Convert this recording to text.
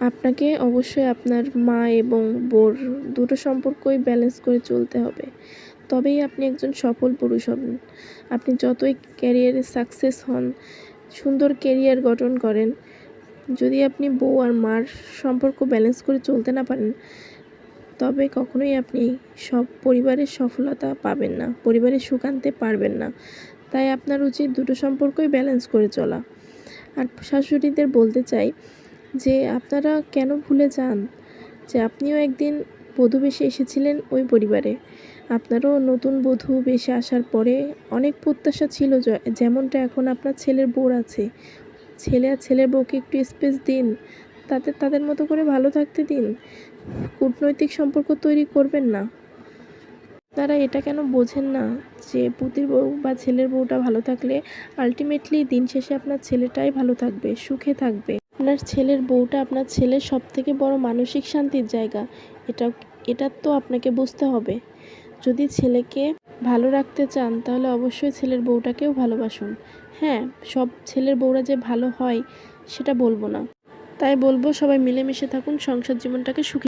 আপনাকে অবশ্যই আপনার মা এবং বোর দুটো সম্পর্কই ব্যালেন্স করে চলতে হবে। তবেই আপনি একজন সফল পুরুষ হবেন। আপনি যতই ক্যারিয়ারে সাকসেস হন, সুন্দর ক্যারিয়ার গঠন করেন, যদি আপনি বউ আর মার সম্পর্ক ব্যালেন্স করে চলতে না পারেন, তবে কখনোই আপনি সব পরিবারের সফলতা পাবেন না, পরিবারের সুখ আনতে পারবেন না। তাই আপনার উচিত দুটো সম্পর্কই ব্যালেন্স করে চলা। আর শাশুড়িদের বলতে চাই যে আপনারা কেন ভুলে যান? যে আপনিও একদিন বধূ বেশে এসেছিলেন ওই পরিবারে। আপনারও নতুন বধূ বেশে আসার পরে অনেক প্রত্যাশা ছিল যেমনটা এখন আপনার ছেলের বউর আছে। ছেলে আর ছেলের বউকে একটু স্পেস দিন। তাতে তাদের মতো করে ভালো থাকতে দিন। কূটনৈতিক সম্পর্ক তৈরি করবেন না। তারা এটা কেন বোঝেন না? যে পুতির বউ বা ছেলের বউটা ভালো থাকলে আলটিমেটলি দিন শেষে আপনার ছেলেটাই ভালো থাকবে, সুখে থাকবে। আপনার ছেলের বউটা আপনার ছেলের সব থেকে বড় মানসিক শান্তির জায়গা। এটা এটা তো আপনাকে বুঝতে হবে। যদি ছেলেকে ভালো রাখতে চান, তাহলে অবশ্যই ছেলের বউটাকেও ভালোবাসুন। হ্যাঁ সব ছেলের বউরা যে ভালো হয়, সেটা বলব না। তাই বলব সবাই মিলেমিশে থাকুন, সংসার জীবনটাকে সুখী